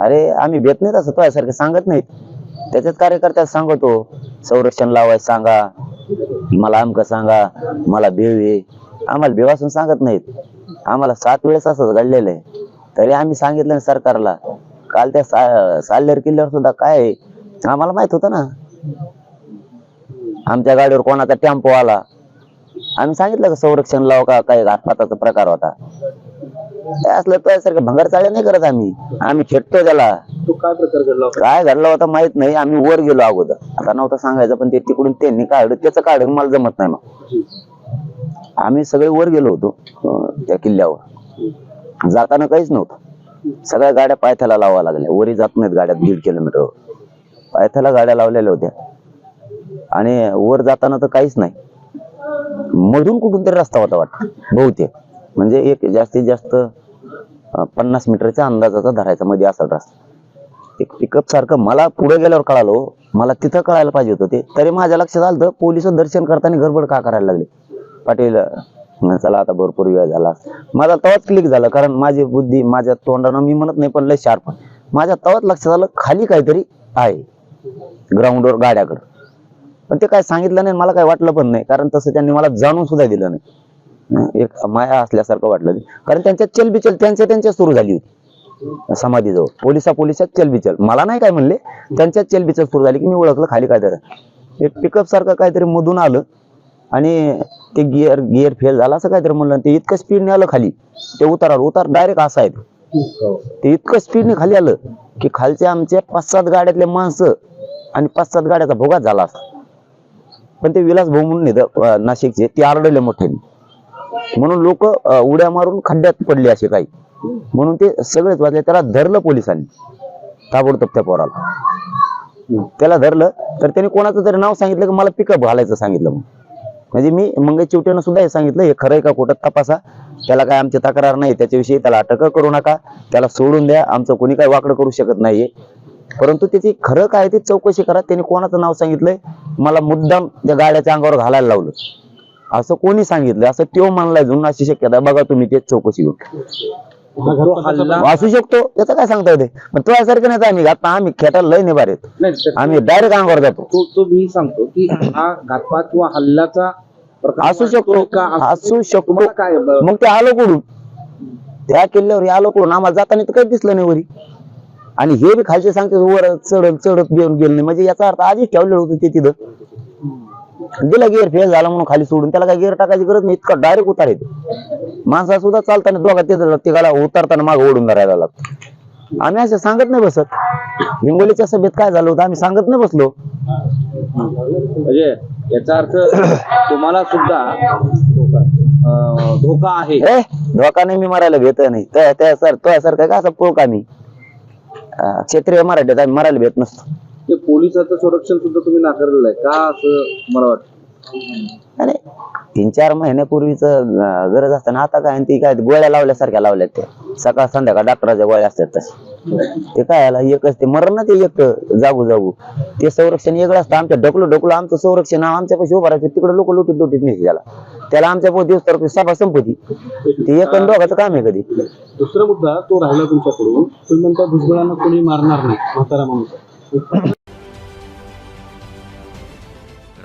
अरे आम्ही भेट नाही असं तुझ्यासारखे सांगत नाहीत. त्याच्यात कार्यकर्त्याला सांगतो संरक्षण लावायचं सांगा मला अमकं सांगा मला बेव आहे. आम्हाला बेव असून सांगत नाहीत. आम्हाला सात वेळेस असंच घडलेलं आहे. तरी आम्ही सांगितलं ना सरकारला काल त्या सा साल्लेर किल्ल्यावर सुद्धा काय आहे, आम्हाला माहीत होतं ना. आमच्या गाडीवर कोणाचा टेम्पो आला. आम्ही सांगितलं का संरक्षण लाव का काही घातपाताचा प्रकार होता. काय असलं तुझ्यासारखं भंगार चाळे नाही करत आम्ही. आम्ही खेटतो त्याला. तो काय प्रकार घडला होता? काय घडलं होतं माहीत नाही. आम्ही वर गेलो अगोदर. आता नव्हतं सांगायचं पण ते तिकडून त्यांनी काढलं. त्याचं काढलं मला जमत नाही मग. आम्ही सगळे वर गेलो होतो अं, त्या किल्ल्यावर. जाताना काहीच नव्हतं. सगळ्या गाड्या पायथ्याला लावा लागल्या. वरी जात नाहीत गाड्या दीड किलोमीटर. पायथ्याला गाड्या लावलेल्या होत्या. आणि वर जाताना तर काहीच नाही. मधून कुठून तरी रस्ता होता वाटत बहुतेक. म्हणजे एक जास्तीत जास्त पन्नास मीटरच्या अंदाजाचा धरायचा मध्ये असा ड्रास एक पिकअप सारखं मला पुढे गेल्यावर कळालो हो. मला तिथं कळायला पाहिजे होतं ते. तरी माझ्या लक्षात आलं तर पोलीस दर्शन करताना गडबड का करायला लागले? पाटील चला आता भरपूर वेळ झाला. माझा तवाच क्लिक झालं कारण माझी बुद्धी माझ्या तोंडानं मी म्हणत नाही पण लय शार्प माझ्या तवाच लक्षात आलं खाली काहीतरी आहे. ग्राउंडवर गाड्याकडं. पण ते काय सांगितलं नाही मला काय वाटलं पण नाही कारण तसं त्यांनी मला जाणून सुद्धा दिलं नाही. एक माया असल्यासारखं वाटलं. कारण त्यांच्यात चलबिचल त्यांच्या त्यांच्या सुरू झाली होती. समाधीजवळ. पोलिसा पोलिसात चलबिचल. मला नाही काय म्हणले त्यांच्यात चलबिचल सुरू झाली की मी ओळखलं खाली काय एक पिकअप सारखं काहीतरी मधून आलं आणि ते गिअर गिअर फेल झाला असं काहीतरी म्हणलं ते इतकं स्पीडने आलं खाली. ते उतार आलं उतार डायरेक्ट असा आहे ते. इतकं स्पीडने खाली आलं की खालच्या आमच्या पाच सात गाड्यातले माणसं आणि पाच सात गाड्याचा भोगाच झाला असता. पण ते विलास भाऊ म्हणून नाशिकचे ते आरडले मोठ्याने. म्हणून लोक उड्या मारून खड्ड्यात पडले असे काही. म्हणून ते सगळेच वाचले. त्याला धरलं पोलिसांनी. ताबडतोब त्या पोराला. त्याला धरलं तर त्याने कोणाचं तरी नाव सांगितलं की मला पिकअप घालायचं सांगितलं मग म्हणजे मी मंगई चिवट्यानं सुद्धा हे सांगितलं हे खरंय का खोटं तपासा. त्याला काय आमची तक्रार नाही त्याच्याविषयी त्याला अटक करू नका. त्याला सोडून द्या आमचं कोणी काय वाकडं करू शकत नाहीये. परंतु त्याची खरं काय ते चौकशी करा. त्याने कोणाचं नाव सांगितलंय? मला मुद्दाम त्या गाड्याच्या अंगावर घालायला लावलं. असं कोणी सांगितलं असं त्यो मानलाय जुन अशी शक्यता आहे. बघा तुम्ही तेच चौकशी घेऊन. तो हल्ला असू शकतो. त्याचं काय सांगता येते? पण तो यासारखं नाही तर आम्ही आता आम्ही खेटायला लय नाही बारेत नाही तर आम्ही डायरेक्ट अंगावर जातो. तो तो मी सांगतो की हा घातपात किंवा हल्ल्याचा प्रकार असू शकतो. असू शकतो. काय मग ते आलो कुठून? त्या किल्ल्यावर आलो कुठून? आम्हाला जाताना तर काही दिसलं नाही वरी. आणि हे बी खालचे सांगते वर चढत चढत घेऊन गेलं नाही. म्हणजे याचा अर्थ आधीच ठेवलेलं होतं ते तिथं. दिला गिअर फेल झाला म्हणून खाली सोडून त्याला काय गिअर टाकायची गरज नाही इतका डायरेक्ट उतार येते. माणसा सुद्धा चालताना दोघा तिथं तिघाला उतरताना माग ओढून धरायला लागतो. आम्ही असं सांगत नाही बसत. हिंगोलीच्या सभेत काय झालं होतं आम्ही सांगत नाही बसलो. म्हणजे याचा अर्थ तुम्हाला सुद्धा धोका आहे. धोका नाही मी मारायला भेट नाही. त्या त्या सर तो सारखं का असं पोक अं, क्षेत्रीय मराठीत आम्ही मारायला भेट नसतो. ते पोलिसाचं संरक्षण सुद्धा तुम्ही नाकारलेलं आहे. का असं मला वाटतं? अरे तीन चार महिन्यापूर्वीच गरज असताना आता काय आणि ती काय गोळ्या लावल्यासारख्या लावल्यात ते. सकाळ संध्याकाळ डॉक्टराच्या गोळ्या असतात तसे. ते काय आला एकच ते मरण ना ते एक जागू जागू. ते संरक्षण वेगळं असतं. आमच्या ढकलो ढकलो आमचं संरक्षण आमच्या पैसे उभं राहायचं. तिकडे लोक लुटीत लुटीत नाही त्याला त्याला आमच्या दिवस तर सभा संपत्ती. ते एक दोघाचं काम आहे कधी. दुसरा मुद्दा तो राहिला तुमच्याकडून. तुम्ही म्हणता भुजबळांना कोणी मारणार नाही म्हातारा माणूस.